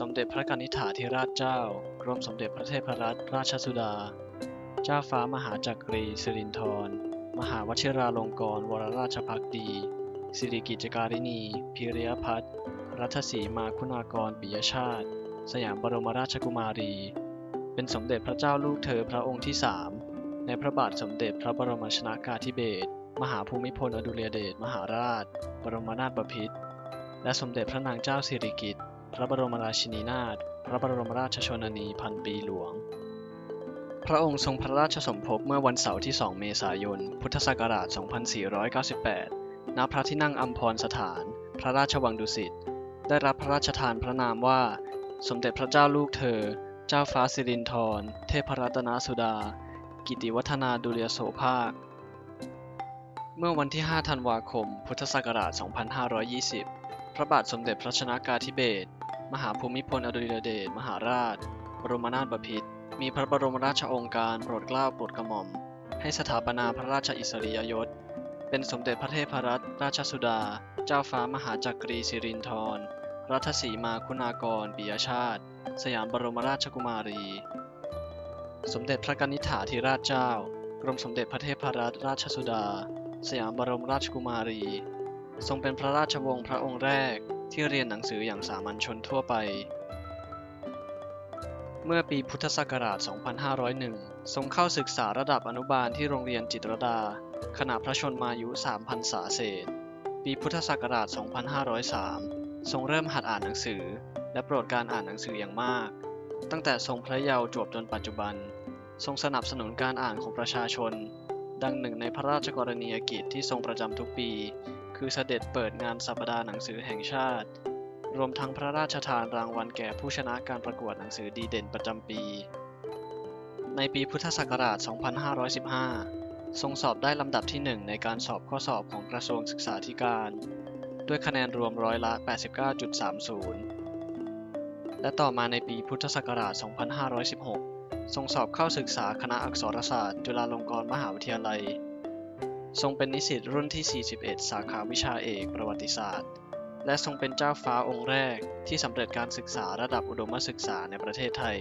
สมเด็จพระกนิษฐาธิราชเจ้า กรมสมเด็จพระเทพรัตนราชสุดา เจ้าฟ้ามหาจักรี สิรินธร มหาวชิราลงกรณวรราชพักดี สิริกิจการิณีพิริยพัฒน์รัชสีมาคุณากรปิยชาติ สยามบรมราชกุมารี เป็นสมเด็จพระเจ้าลูกเธอพระองค์ที่สามในพระบาทสมเด็จพระบรมชนากาธิเบศร มหาภูมิพลอดุลยเดชมหาราช บรมนาถบพิตร และสมเด็จพระนางเจ้าสิริกิติ์ พระบรมราชินีนาถ พระบรมราชชนนีพันปีหลวง พระองค์ทรงพระราชสมภพเมื่อวันเสาร์ที่ 2 เมษายน พุทธศักราช 2498 ณ พระที่นั่งอัมพรสถาน พระราชวังดุสิต ได้รับพระราชทานพระนามว่า สมเด็จพระเจ้าลูกเธอ เจ้าฟ้าสิรินธร เทพรัตนสุดา กิติวัฒนาดุลยโสภาค เมื่อวันที่ 5 ธันวาคม พุทธศักราช 2520พระบาทสมเด็จพระชนากาธิเบศร มหาภูมิพลอดุลยเดชมหาราช บรมนาถบพิตรมีพระบรมราชโองการโปรดเกล้าโปรดกระหม่อม ให้สถาปนาพระราชอิสริยยศ เป็นสมเด็จพระเทพรัตนราชสุดา เจ้าฟ้ามหาจักรีสิรินธร รัชสีมาคุณากรปิยชาติ สยามบรมราชกุมารี สมเด็จพระกนิษฐาธิราชเจ้า กรมสมเด็จพระเทพรัตนราชสุดา สยามบรมราชกุมารี ทรงเป็นพระราชวงศ์พระองค์แรก ที่เรียนหนังสืออย่างสามัญชนทั่วไป เมื่อปีพุทธศักราช 2501 ทรงเข้าศึกษาระดับอนุบาลที่โรงเรียนจิตรดา ขณะพระชนมายุ 3 พรรษาเศษ ปีพุทธศักราช 2503 ทรงเริ่มหัดอ่านหนังสือ และโปรดการอ่านหนังสืออย่างมาก ตั้งแต่ทรงพระเยาว์จวบจนปัจจุบัน ทรงสนับสนุนการอ่านของประชาชน ดังหนึ่งในพระราชกรณียกิจที่ทรงประจำทุกปี คือเสด็จเปิดงานสัปดาห์หนังสือแห่งชาติ รวมทั้งพระราชทานรางวัลแก่ผู้ชนะการประกวดหนังสือดีเด่นประจำปี ในปีพุทธศักราช 2515 ทรงสอบได้ลำดับที่ 1 ในการสอบข้อสอบของกระทรวงศึกษาธิการ ด้วยคะแนนรวมร้อยละ 89.30 และต่อมาในปีพุทธศักราช 2516 ทรงสอบเข้าศึกษาคณะอักษรศาสตร์ จุฬาลงกรณ์มหาวิทยาลัย ทรงเป็นนิสิตรุ่นที่ 41 สาขาวิชาเอกประวัติศาสตร์ และทรงเป็นเจ้าฟ้าองค์แรกที่สำเร็จการศึกษาระดับอุดมศึกษาในประเทศไทย